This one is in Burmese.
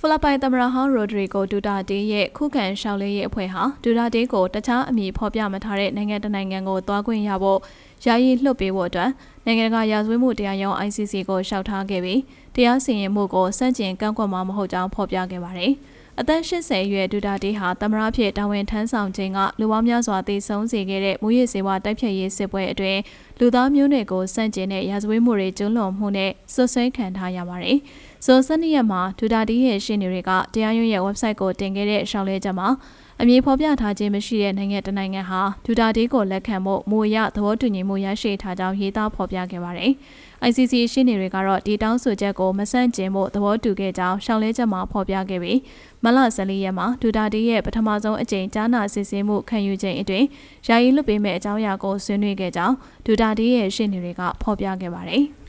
ဖိလစ်ပိုင်သမ္မတဟောင်းရိုဒရီဂိုဒူတာတေးရဲ့ခုခံရှောက်လေးရေးအဖွဲ့ဟာဒူတာတေးကိုတခြားအမည်ဖော်ပြမထားတဲ့နိုင်ငံတစ်နိုင်ငံကိုသွားခွင့်ရဖို့ယာယီလွှတ်ပေးဖို့အတွက်နိုင်ငံတကာရာဇဝတ်မှုတရားရုံး ICC ကိုလျှောက်ထားခဲ့ပြီးတရားစီရင်မှုကိုစန့်ကျင်ကန့်ကွက်မှာမဟုတ်ကြောင်းဖော်ပြခဲ့ပါတယ်။အသက်80အရွယ်ဒူတာတေးဟာသမ္မတဖြစ်တာဝန်ထမ်းဆောင်ခြင်းကလူပေါင်းများစွာတည်ဆုံစေခဲ့တဲ့မူရစ်စေဝါတိုက်ဖြတ်ရေးစစ်ပွဲအတွင်း လူသားမျိုးနွယ်ကိုစန့်ကျင်တဲ့ရာဇဝတ်မှုတွေကျူးလွန်မှုနဲ့ဆွဆွဲခံထားရပါတယ်။ဆိုစနေရက်မှာဒူတာတီရဲ့ရှင်းနေတွေကတရားရုံးရဲ့ website ကိုတင်ခဲ့တဲ့ရှောက်လဲချက်မှာအမည်ဖော်ပြထားခြင်းမရှိတဲ့နိုင်ငံတစ်နိုင်ငံဟာဒူတာတီကိုလက်ခံဖို့မူရသဘောတူညီမှုရရှိထားကြောင်းရေးသားဖော်ပြခဲ့ပါတယ်။ ICC ရှင်းနေတွေကတော့ဒီတောင်းဆိုချက်ကိုမဆန့်ကျင်ဖို့သဘောတူခဲ့ကြောင်းရှောက်လဲချက်မှာဖော်ပြခဲ့ပြီးမလ14ရက်မှာဒူတာတီရဲ့ပထမဆုံးအကြိမ်ကြားနာစစ်ဆေးမှုခံယူခြင်းအတွင်းယာယီလွတ်ပေးမဲ့အကြောင်းအရာကိုဆွေးနွေးခဲ့ကြောင်းဒူတာတီရဲ့ရှင်းနေတွေကဖော်ပြခဲ့ပါတယ်။